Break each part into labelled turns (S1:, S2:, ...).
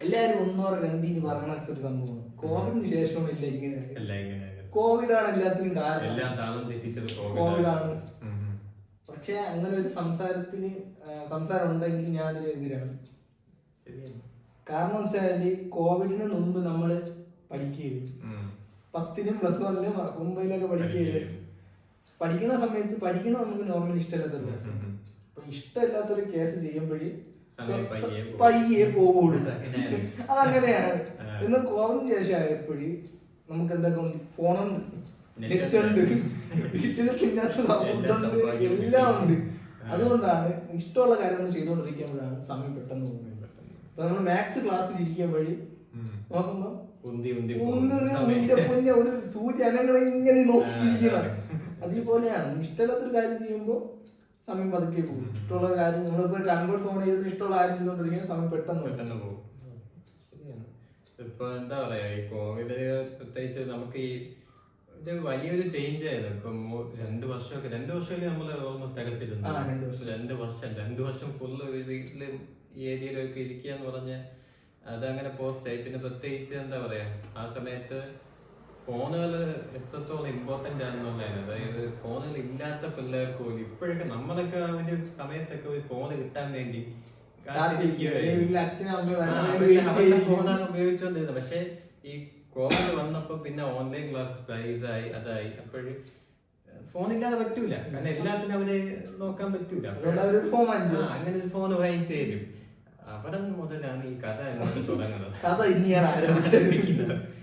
S1: എല്ലാരും ഒന്നോ രണ്ടിന് പറയണ ഒരു സംഭവമാണ് കോവിഡിന് ശേഷമാണ് ഇല്ല ഇങ്ങനെ കോവിഡ് ആണ് എല്ലാത്തിനും കാരണം. കോവിഡ്
S2: കോവിഡ്
S1: ആണ്. പക്ഷെ അങ്ങനെ ഒരു സംസാരത്തിന് സംസാരം ഉണ്ടെങ്കിൽ ഞാൻ എതിരാണ് കാരണം വെച്ചാൽ കോവിഡിന് മുമ്പ് നമ്മൾ
S2: പഠിക്കുകയും.
S1: പത്തിനും പ്ലസ് വണ്ണിലും മുംബൈയിലൊക്കെ പഠിക്കുകയും പഠിക്കുന്ന സമയത്ത് പഠിക്കണ നമുക്ക് നോർമൽ ഇഷ്ടമില്ലാത്തൊരു കേസ്. അപ്പൊ ഇഷ്ടമില്ലാത്തൊരു കേസ് ചെയ്യുമ്പോഴേ
S2: പയ്യെ
S1: പോകുള്ളൂ
S2: അതങ്ങനെയാണ്.
S1: ഇന്ന് കോവിന് ശേഷം ആയപ്പോഴും നമുക്ക് എന്താക്കും ഫോണുണ്ട്. നെറ്റ് ഉണ്ട്. തിന്നാൻ
S2: എല്ലാ
S1: ഉണ്ട്. അതുകൊണ്ടാണ് ഇഷ്ടമുള്ള കാര്യം ചെയ്തുകൊണ്ടിരിക്കുമ്പോഴാണ് സമയം പെട്ടെന്ന് പോകുന്നത്. അപ്പൊ നമ്മൾ മാത്സ് ക്ലാസ്സിൽ ഇരിക്കാൻ വഴി. നോക്കുമ്പോ ഒരു
S2: സമയം.
S1: ഉണ്ട പുഞ്ഞ ഒരു സൂചി അനങ്ങളെ ഇങ്ങനെ നോക്കിയിരിക്കണം. അതേപോലെയാണ്. ഇഷ്ടമില്ലാത്തൊരു കാര്യം ചെയ്യുമ്പോൾ സമയം പതുക്കെ പോകും. ഇഷ്ടമുള്ള കാര്യം നമ്മളിപ്പോ കൺവേർട്ട് ഫോൺ ചെയ്ത് ഇഷ്ടമുള്ള കാര്യം ചെയ്തുകൊണ്ടിരിക്കുന്ന സമയം പെട്ടെന്ന്.
S2: പെട്ടെന്ന് പോകും. ഇപ്പൊ എന്താ പറയാ ഈ കോവിഡ് പ്രത്യേകിച്ച് നമുക്ക് ഈ ഇത് വലിയൊരു ചേഞ്ച് ആയിരുന്നു ഇപ്പൊ രണ്ടു വർഷമൊക്കെ രണ്ട് വർഷമല്ലേ നമ്മൾ ഓൾമോസ്റ്റ് അകത്തിരുന്നു
S1: വർഷം.
S2: രണ്ട് വർഷം രണ്ട് വർഷം ഫുള്ള് വീട്ടിൽ ഈ ഏരിയയിലൊക്കെ ഇരിക്കുക എന്ന് പറഞ്ഞ അതങ്ങനെ പോസ്റ്റ് ആയി. പിന്നെ പ്രത്യേകിച്ച് എന്താ പറയാ ആ സമയത്ത് ഫോണുകൾ എത്രത്തോളം ഇമ്പോർട്ടന്റ് ആണെന്നുള്ളതാണ് അതായത് ഫോണുകൾ ഇല്ലാത്ത പിള്ളേർക്ക് പോലും ഇപ്പോഴൊക്കെ നമ്മളൊക്കെ ഒരു സമയത്തൊക്കെ ഒരു ഫോൺ കിട്ടാൻ വേണ്ടി. ഫോണാണ് ഉപയോഗിച്ചുകൊണ്ടിരുന്നത്. പക്ഷെ ഈ കോവിഡ് വന്നപ്പോ പിന്നെ ഓൺലൈൻ ക്ലാസ് ആയി ഇതായി അതായി. അപ്പോഴും ഫോൺ ഇല്ലാതെ പറ്റൂല. കാരണം എല്ലാത്തിനും അവർ നോക്കാൻ പറ്റൂല. അങ്ങനെ ഒരു ഫോൺ വാങ്ങിച്ചു തരും. അവിടെ മുതലാണ് ഈ കഥ തുടങ്ങുന്നത്.
S1: കഥ ഇനിയാണ് ആരംഭിച്ചത്.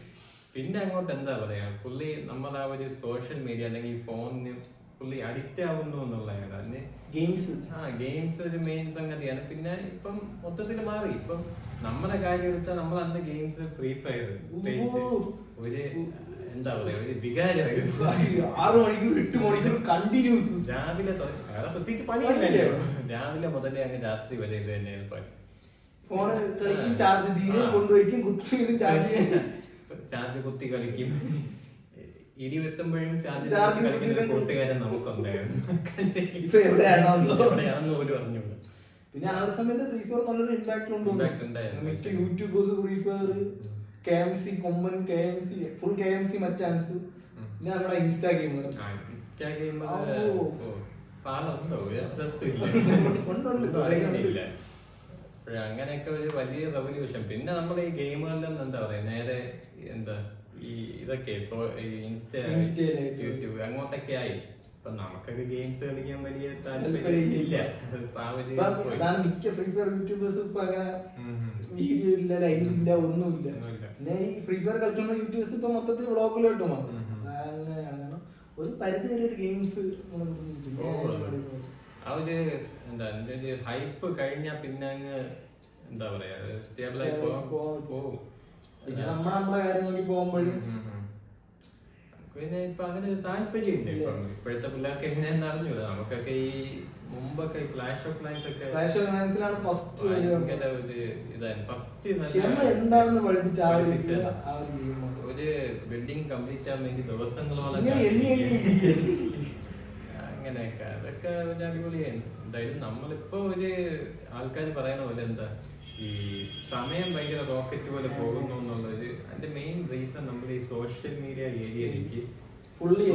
S2: പിന്നെ അങ്ങോട്ട് എന്താ പറയാ പുള്ളി നമ്മൾ ആ ഒരു സോഷ്യൽ മീഡിയ അല്ലെങ്കിൽ ഫോണിന് പുള്ളി അഡിക്റ്റ് ആവുന്നു എന്നുള്ള അതിന്
S1: ഗെയിംസ്
S2: ആ ഗെയിംസ് ഒരു മെയിൻ സംഗതിയാണ്. പിന്നെ ഇപ്പം മൊത്തത്തിൽ മാറി. ഇപ്പം നമ്മുടെ കാര്യം എടുത്താൽ നമ്മൾ അന്ന് ഗെയിംസ് ഫ്രീ ഫയർ ഒരു എന്താ പറയാ ഒരു വികാരമായിരുന്നു.
S1: ആറ് മണിക്കൂർ എട്ട് മണിക്കൂർ കണ്ടിന്യൂസ്
S2: രാവിലെ വേറെ പ്രത്യേകിച്ച് പണിയില്ലല്ലോ. രാവിലെ മുതലേ അങ്ങ് രാത്രി വരെ ഇത് തന്നെയാണ് പണി.
S1: ഫോണ് കളിക്കും ചാർജ് തീരെ. കൊണ്ടുപോയിക്കും കുത്തി ചാർജ്
S2: ചാർജ് കുത്തി കളിക്കും ഇടി വെട്ടുമ്പോഴും ചാർജ്
S1: ചാർജ്
S2: കളിക്കുന്ന കൂട്ടുകാരൻ നമുക്കുണ്ടായിരുന്നു
S1: ഇപ്പൊ എവിടെയാണോ എന്തോ.
S2: എവിടെയാണെന്ന് പോലും അറിഞ്ഞൂടാ
S1: പിന്നെ ആ ഒരു സമയത്ത് ഫ്രീ ഫയർ നല്ലൊരു ഇമ്പാക്ട് ഉണ്ട്
S2: മറ്റേ ഉണ്ടായിരുന്നു.
S1: മിക്ക YouTubers free fire K M C കൊമ്പൻ K M C full K M C മച്ചാൻസ് പിന്നെ നമ്മുടെ ഇൻസ്റ്റാ ഗെയിമർ
S2: ഇൻസ്റ്റാ ഗെയിം
S1: ആ, ഓ.
S2: ഓ, പാടുണ്ടോ? ഒരു
S1: ഉണ്ട്, ഉണ്ട്,
S2: ഒന്നും അറിയുന്നില്ല.
S1: ഉണ്ട്.
S2: അപ്പോഴ് അങ്ങനെയൊക്കെ ഒരു വലിയ റെവല്യൂഷൻ പിന്നെ നമ്മൾ ഈ ഗെയിമുകളിൽ നിന്ന് എന്താ പറയാ നേരെ എന്താ ഈ ഇതൊക്കെ സോ- ഈ ഇൻസ്റ്റ. യൂട്യൂബ് അങ്ങോട്ടൊക്കെ ആയി അപ്പൊ നമുക്കൊക്കെ ഗെയിംസ് കളിക്കാൻ വലിയ
S1: താല്പര്യം
S2: താല്പര്യം ഇല്ല
S1: ഇല്ല.
S2: അതിപ്പോ ആ ഒരു
S1: ഇപ്പൊ
S2: പോയി.
S1: അതാണ് മിക്ക ഫ്രീ ഫയർ യൂട്യൂബേഴ്സ് ഇപ്പൊ അങ്ങനെ. വീഡിയോ ഇല്ല ലൈവ് ഇല്ല ഒന്നുമില്ല. പിന്നെ ഈ ഫ്രീ ഫയർ കളിക്കുന്ന യൂട്യൂബേഴ്സ് ഇപ്പൊ മൊത്തത്തിൽ വ്ളോഗിലോട്ട് മാറും. അങ്ങനെയാണ് കാരണം ഒരു പരിധി വരെ ഒരു ഗെയിംസ്
S2: ഓ, ആ ഒരു എന്താ അതിന്റെ ഒരു ഹൈപ്പ് കഴിഞ്ഞാ പിന്നെ അങ്ങ് എന്താ പറയാ സ്റ്റേബിൾ ആയി
S1: പോകും. പിന്നെ നമ്മൾ നമ്മുടെ കാര്യം നോക്കി പോകുമ്പോഴും.
S2: പിന്നെ ഇപ്പൊ അങ്ങനെ ഒരു താല്പര്യമില്ല ഇപ്പം. ഇപ്പോഴത്തെ പിള്ളേർക്ക് എങ്ങനെയാന്ന് അറിഞ്ഞൂടാ. നമുക്കൊക്കെ ഈ മുമ്പൊക്കെ ക്ലാഷ് ഓഫ് ക്ലാൻസ് ഒക്കെ
S1: ക്ലാഷ് ഓഫ് ക്ലാൻസിലാണ് ഫസ്റ്റ് എന്താണെന്ന് പഠിപ്പിച്ച ഒരു
S2: ബിൽഡിംഗ് കംപ്ലീറ്റ് ആവാൻ വേണ്ടി ദിവസങ്ങളോളം അങ്ങനെയൊക്കെ. അതൊക്കെ വലിയ അടിപൊളിയായിരുന്നു. എന്തായാലും നമ്മളിപ്പോ ഒരു ആൾക്കാർ പറയുന്ന പോലെ എന്താ ഈ സമയം ഭയങ്കര റോക്കറ്റ് പോലെ പോകുന്നു എന്നുള്ളൊരു അതിന്റെ മെയിൻ റീസൺ നമ്മൾ ഈ സോഷ്യൽ മീഡിയ ഏരിയയിലേക്ക്
S1: ഫുള്ളി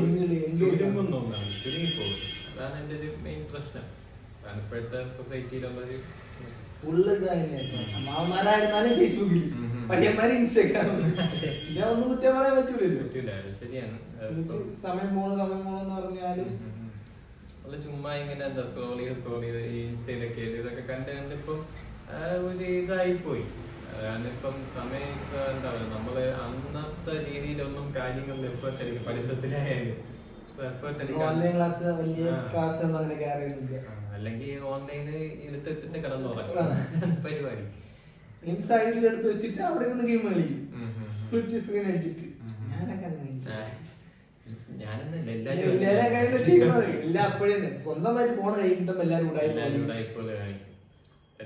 S2: ചുരുങ്ങുന്നു എന്നാണ്. ചുരുങ്ങിപ്പോകും അതാണ് എന്റെ ഒരു മെയിൻ പ്രശ്നം. അതാണ് ഇപ്പോഴത്തെ സൊസൈറ്റിയിലുള്ളൊരു
S1: ഫുള്ള് മാമന്മാരായിരുന്നാലും ഫേസ്ബുക്കിൽ. പയ്യന്മാര് ഇൻസ്റ്റാഗ്രാമിൽ ഞാൻ ഒന്നും കുറ്റം പറയാൻ പറ്റൂലല്ലോ.
S2: പറ്റൂല. ശരിയാണ്.
S1: സമയം പോണു സമയം പോണെന്ന് പറഞ്ഞാലും
S2: അല്ല ചുമ്മാ ഇങ്ങനെ എന്താ സ്ക്രോൾ ചെയ്ത് സ്ക്രോൾ ചെയ്ത് ഇൻസ്റ്റയിലൊക്കെ ഇതൊക്കെ കണ്ട് കണ്ടിപ്പം ഒരു ഇതായി പോയി. ഇപ്പം സമയം എന്താ പറയുക നമ്മൾ അന്നത്തെ രീതിയിലൊന്നും കാര്യങ്ങളിൽ എഫേർട്ട് എടുക്കും പഠിത്തത്തിലായാലും എഫേർട്ട്
S1: ഓൺലൈൻ ക്ലാസ് വലിയ ക്ലാസ് ഒന്നും അങ്ങനെ കയറിയൊന്നുമില്ല
S2: അല്ലെങ്കിൽ ഓൺലൈന് എടുത്തിട്ട് കിടന്നുറങ്ങും
S1: ആ.
S2: പരിപാടി.
S1: എനിക്ക് സൈഡിൽ എടുത്ത് വെച്ചിട്ട് അവിടെ നിന്ന് ഗെയിം കളിക്കും. സ്പ്ലിറ്റ് സ്ക്രീൻ അടിച്ചിട്ട്. ഞാനൊക്കെ അങ്ങനെ സ്വന്തമായിട്ട് ഫോൺ കൈ കിട്ടുമ്പോ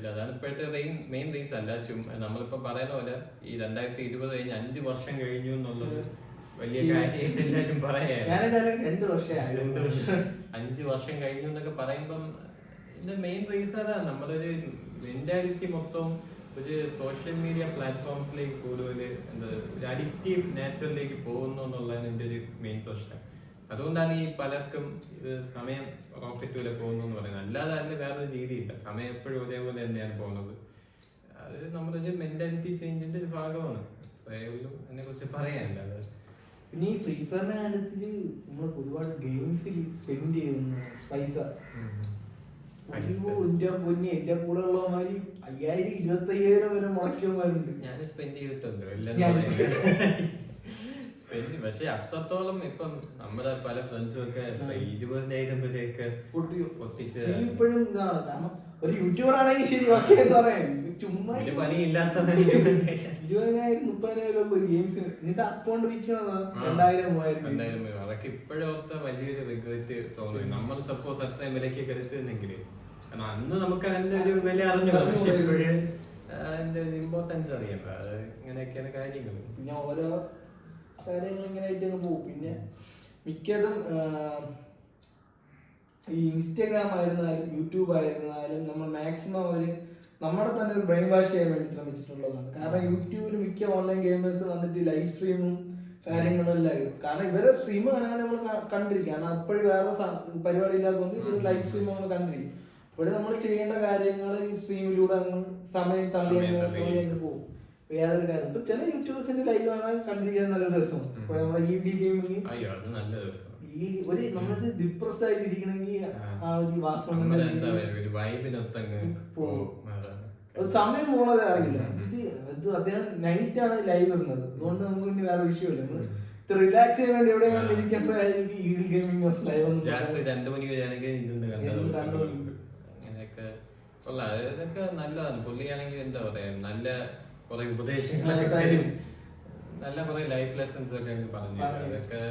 S2: അതാണ് ഇപ്പോഴത്തെ മെയിൻ റീസ് അല്ല ചും നമ്മളിപ്പോ പറയുന്ന പോലെ ഈ രണ്ടായിരത്തി ഇരുപത് കഴിഞ്ഞ് അഞ്ചു വർഷം കഴിഞ്ഞു എന്നുള്ളത് വലിയ കാര്യം എല്ലാരും പറയാ
S1: രണ്ട്
S2: വർഷം. അഞ്ച് വർഷം കഴിഞ്ഞു എന്നൊക്കെ പറയുമ്പം ഇതിന്റെ മെയിൻ റീസൺ അതാ നമ്മളൊരു മെന്റാലിറ്റി മൊത്തം ഒരു സോഷ്യൽ മീഡിയ പ്ലാറ്റ്ഫോംസിലേക്ക് കൂടുതൽ എന്താ ഒരു അഡിക്റ്റീവ് നേച്ചറിലേക്ക് പോകുന്നു എന്നുള്ളതാണ് എന്റെ ഒരു മെയിൻ പ്രശ്നം. അതുകൊണ്ടാണ് ഈ പലർക്കും ഇത് സമയം റോക്കറ്റ് പോലെ പോകുന്നു എന്ന് പറയുന്നത്. അല്ലാതെ അതിന് വേറൊരു രീതിയില്ല. സമയം എപ്പോഴും ഒരേപോലെ തന്നെയാണ് പോകുന്നത്. അത് നമ്മുടെ ഒരു മെന്റാലിറ്റി ചേഞ്ചിന്റെ ഒരു ഭാഗമാണ്. അതിനെ കുറിച്ച് പറയാനില്ല. അത്
S1: പിന്നെ ഈ ഫ്രീ ഫയറിന്റെ കാര്യത്തിൽ നമ്മൾ ഒരുപാട് ഗെയിംസിൽ സ്പെൻഡ് ചെയ്യുന്ന പൈസ. എന്റെ പൊന്നി എന്റെ കൂടെ ഉള്ളമാതിരി അയ്യായിരം ഇരുപത്തി അയ്യായിരം വരെ മുടക്കിയവന്മാരുണ്ട്
S2: ഞാൻ സ്പെൻഡ് ചെയ്തിട്ടുണ്ട്. സ്പെൻഡ് പക്ഷെ അത്രത്തോളം ഇപ്പം നമ്മുടെ പല ഫ്രണ്ട്സും ഒക്കെ ഇരുപതിനായിരം വരെയൊക്കെ
S1: ഇപ്പോഴും ഇതാണ്. കാരണം ഒരു യൂട്യൂബർ ആണെങ്കിൽ ശരി ഓക്കെ എന്താ പറയാ. ഇത് ചുമ്മാ
S2: ഒരു പണിയില്ലാത്തവന് ഇരുപതിനായിരം.
S1: ഇരുപതിനായിരം മുപ്പതിനായിരം ഒക്കെ ഒരു ഗെയിംസിന് എന്നിട്ട് അക്കൗണ്ട് വിൽക്കണതാ
S2: ആ.
S1: രണ്ടായിരം മൂവായിരം
S2: എന്തായാലും വരും. അതൊക്കെ ഇപ്പോഴോർത്ത വലിയൊരു റിഗ്രറ്റ് തോന്നുന്നു നമ്മൾ സപ്പോസ് അത്രയും വിലയ്ക്ക് കരുത്തുന്നെങ്കിൽ കാരണം അന്ന് നമുക്ക് അതിന്റെ ഒരു വില അറിഞ്ഞു പക്ഷെ ഇപ്പോഴേ അതിന്റെ ഇമ്പോർട്ടൻസ് അറിയാം. അത് ഇങ്ങനെയൊക്കെയാണ് കാര്യങ്ങൾ.
S1: പിന്നെ ഓരോ കാര്യങ്ങൾ ഇങ്ങനെ ആയിട്ട് അങ്ങ് പോകും പിന്നെ മിക്കതും ഈ ഇൻസ്റ്റാഗ്രാം ആയിരുന്നാലും യൂട്യൂബ് ആയിരുന്നാലും നമ്മൾ മാക്സിമം അവർ നമ്മുടെ തന്നെ ഒരു ബ്രെയിൻ വാഷ് ചെയ്യാൻ വേണ്ടി ശ്രമിച്ചിട്ടുള്ളതാണ്. കാരണം യൂട്യൂബിൽ മിക്ക ഓൺലൈൻ ഗെയിമേഴ്സ് വന്നിട്ട് ലൈവ് സ്ട്രീമും കാര്യങ്ങളും എല്ലാം ഇടും. കാരണം ഇവരെ സ്ട്രീം കാണാൻ നമ്മൾ കണ്ടിരിക്കും. കാരണം അപ്പോഴും വേറെ പരിപാടി ഇല്ലാത്തതുകൊണ്ട് ഇവർ ലൈവ് സ്ട്രീം നമ്മൾ കണ്ടിരിക്കും. ഇവിടെ നമ്മൾ ചെയ്യേണ്ട കാര്യങ്ങൾ ഈ സ്ട്രീമിലൂടെ അങ്ങ് സമയം തള്ളി പോകും. വേറൊരു കാര്യം ഇപ്പൊ ചില യൂട്യൂബേഴ്സിന്റെ ലൈവ് കാണാൻ കണ്ടിരിക്കാൻ നല്ല നമ്മുടെ ഈ ഡി ഗെയിമിങ്
S2: രസം.
S1: ഈ ഒരു ആയിട്ട് ഇരിക്കണമെങ്കിൽ ആ. ഒരു വാസ്തവം സമയം പോണത് അറിയില്ല. ഇത് ഇത് അദ്ദേഹം നൈറ്റ് ആണ് ലൈവ് വരുന്നത് അതുകൊണ്ട് നമുക്ക് പിന്നെ വേറെ വിഷയമില്ല. നമ്മൾ റിലാക്സ് ചെയ്യാൻ വേണ്ടി എവിടെ ഇരിക്കുമ്പോഴായിരിക്കും ഈ ഗെയിമിംഗ് ലൈവ്
S2: രണ്ടു. അങ്ങനെയൊക്കെ. നല്ലതാണ്. പുള്ളിയാണെങ്കിൽ എന്താ പറയാ നല്ല കുറെ ഉപദേശങ്ങളൊക്കെ
S1: തരും.
S2: നല്ല കുറെ ലൈഫ് ലെസൺസ് ഒക്കെ പറഞ്ഞു. അതൊക്കെ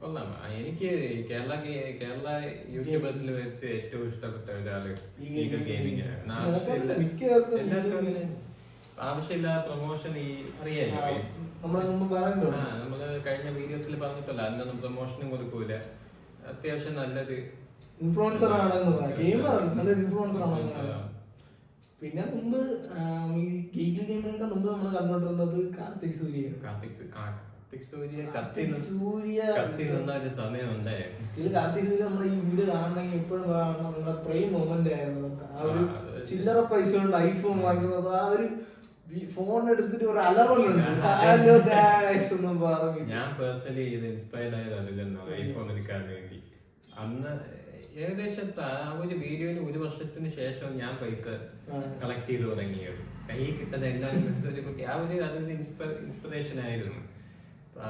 S2: കൊള്ളാം എനിക്ക് കേരള കേരള യൂട്യൂബേഴ്സിൽ വെച്ച് ഏറ്റവും ഇഷ്ടപ്പെട്ട ഒരാൾ ആവശ്യമില്ലാത്ത പ്രൊമോഷൻ ഈ അറിയാലോ ആ, നമ്മൾ കഴിഞ്ഞ വീഡിയോസിൽ പറഞ്ഞിട്ടല്ല അതിനൊന്നും പ്രൊമോഷനും കൊടുക്കൂല. അത്യാവശ്യം നല്ലൊരു
S1: ഇൻഫ്ലുവൻസർ ആണ്. ഗെയിമർ നല്ലൊരു ഇൻഫ്ലുവൻസർ
S2: ആണ്.
S1: പിന്നെ മുമ്പ് ഗീഗിൾ ഗെയിമിനൊക്കെ മുമ്പ് നമ്മൾ കണ്ടുകൊണ്ടിരുന്നത് കാർത്തിക് സൂര്യ.
S2: കാർത്തിക് കാർത്തിക് സൂര്യ കത്തി
S1: കാർത്തിക് സൂര്യ.
S2: കത്തി നിന്ന ഒരു സമയം ഉണ്ടായിരുന്നു.
S1: സ്റ്റിൽ കാർത്തിക് സൂര്യ നമ്മുടെ ഈ വീട് കാണണമെങ്കിൽ എപ്പോഴും കാണണം. നമ്മുടെ പ്രൈം മൊമെന്റ് ആയിരുന്നു ആ ഒരു ചില്ലറ പൈസ കൊണ്ട് ഐഫോൺ വാങ്ങുന്നത് ആ ഒരു ഫോൺ എടുത്തിട്ട് ഒരു അലറലുണ്ട്
S2: ഞാൻ പേഴ്സണലി ഇത് ഇൻസ്പയർഡ് ആയത് അതിൽ ഐഫോൺ എടുക്കാൻ വേണ്ടി. അന്ന് ഏകദേശം ആ ഒരു വീഡിയോയിൽ ഒരു വർഷത്തിന് ശേഷം ഞാൻ പൈസ കളക്ട് ചെയ്ത് തുടങ്ങിയത്. കയ്യിൽ കിട്ടുന്ന എല്ലാ ഒരു കുട്ടി ആ ഒരു അതൊരു ഇൻസ്പിറേഷൻ ആയിരുന്നു.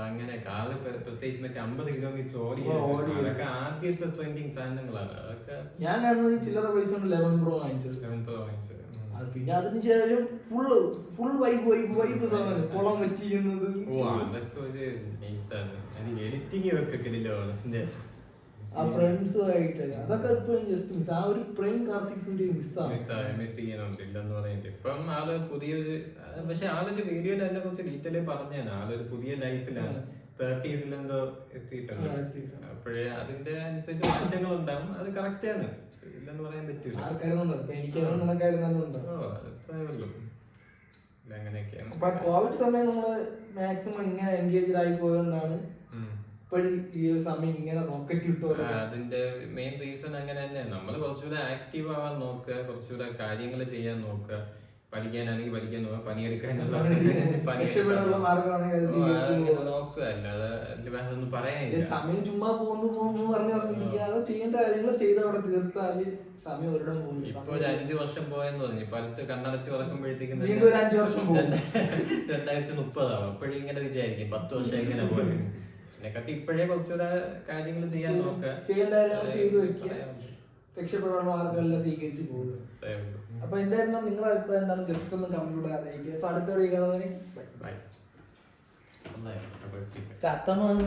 S2: അങ്ങനെ കാൽ പ്ര- പ്രത്യേകിച്ച് മറ്റേ അമ്പത് കിലോമീറ്റർ ഓടി. അതൊക്കെ ആദ്യത്തെ ട്രെൻഡിങ് സാധനങ്ങളാണ്. അതൊക്കെ
S1: ഞാൻ കാണുന്നത് ചില്ലറ പൈസ കൊണ്ട് ലെവൻ പ്രോ വാങ്ങിച്ചത്.
S2: ലെവൻ പ്രോ വാങ്ങിച്ചത്.
S1: അത് പിന്നെ അതിന് ശേഷം full full vibe vibe vibe സാധനം കുളം വെച്ചിരുന്നത്
S2: ഓ അതൊക്കെ ഒരു നൈസാണ് അത് എഡിറ്റിംഗ് ഒക്കെ കിടിലോ
S1: ആ ഫ്രണ്ട്സുമായിട്ട് അതൊക്കെ ഇപ്പൊ ജസ്റ്റ് മിസ് ആ ഒരു പ്രേം കാർത്തിക് സൂര്യ മിസ്സാണ്
S2: മിസ് ചെയ്യണുണ്ട് ഇല്ലെന്ന് പറയുന്നത് ഇപ്പം ആൾ പുതിയൊരു പക്ഷെ ആളൊരു വീഡിയോയിൽ എന്നെ കുറിച്ച് ഡീറ്റെയിൽ പറഞ്ഞാണ് ആളൊരു പുതിയ ലൈഫിലാണ് തേർട്ടീസിൽ എന്തോ എത്തിയിട്ടുണ്ട്. അപ്പോഴേ അതിന്റെ അനുസരിച്ച് മാറ്റങ്ങൾ ഉണ്ടാവും. അത് കറക്റ്റ് ആണ്. ഇല്ലെന്ന് പറയാൻ പറ്റൂല. അങ്ങനെയൊക്കെയാണ്
S1: കോവിഡ് സമയം നമ്മൾ മാക്സിമം ഇങ്ങനെ എൻഗേജ് ആയി പോയതുകൊണ്ടാണ്
S2: ഉം.
S1: ഇപ്പോഴും ഈ ഒരു സമയം ഇങ്ങനെ റോക്കറ്റ് കിട്ടുമല്ലോ
S2: അതിന്റെ മെയിൻ റീസൺ അങ്ങനെ തന്നെയാണ് നമ്മൾ കുറച്ചുകൂടെ ആക്റ്റീവ് ആവാൻ നോക്കുക കുറച്ചുകൂടെ കാര്യങ്ങൾ ചെയ്യാൻ നോക്കുക. പഠിക്കാനാണെങ്കിൽ പഠിക്കാൻ നോക്കുക പണിയെടുക്കാനുള്ള നോക്കുക. അല്ലാതെ അതിൽ വേറെ ഒന്നും പറയാനില്ല
S1: സമയം ചുമ്മാ പോകുന്നു പോകുന്നു പറഞ്ഞു പറഞ്ഞിരിക്കാതെ ചെയ്യേണ്ട കാര്യങ്ങൾ ചെയ്ത് അവിടെ തീർത്താൽ സമയം ഒരിടം പോകുന്നു.
S2: ഇപ്പൊ ഒരു അഞ്ചു വർഷം പോയെന്ന് പറഞ്ഞു. ഇപ്പൊ അടുത്ത് കണ്ണടച്ച് തുറക്കുമ്പോഴത്തേക്കും
S1: വീണ്ടും ഒരു അഞ്ചു വർഷം പോകും.
S2: രണ്ടായിരത്തി മുപ്പതാവും. അപ്പോഴും ഇങ്ങനെ വിചാരിക്കും പത്ത് വർഷം എങ്ങനെ പോയി എന്നെക്കാട്ടി ഇപ്പോഴേ കുറച്ചുകൂടെ കാര്യങ്ങൾ ചെയ്യാൻ നോക്കുക
S1: ചെയ്യേണ്ട കാര്യങ്ങൾ ചെയ്തു വെക്കുക. സ്വീകരിച്ച് പോകുക അപ്പൊ എന്തായിരുന്നു നിങ്ങളുടെ അഭിപ്രായം? എന്താണ്? ജസ്റ്റ് ഒന്ന് കമ്പ്യൂട്ടർ അറിയിക്കുക അടുത്ത കാണുന്നതിന്
S2: ബൈ
S1: ചത്തമാണ്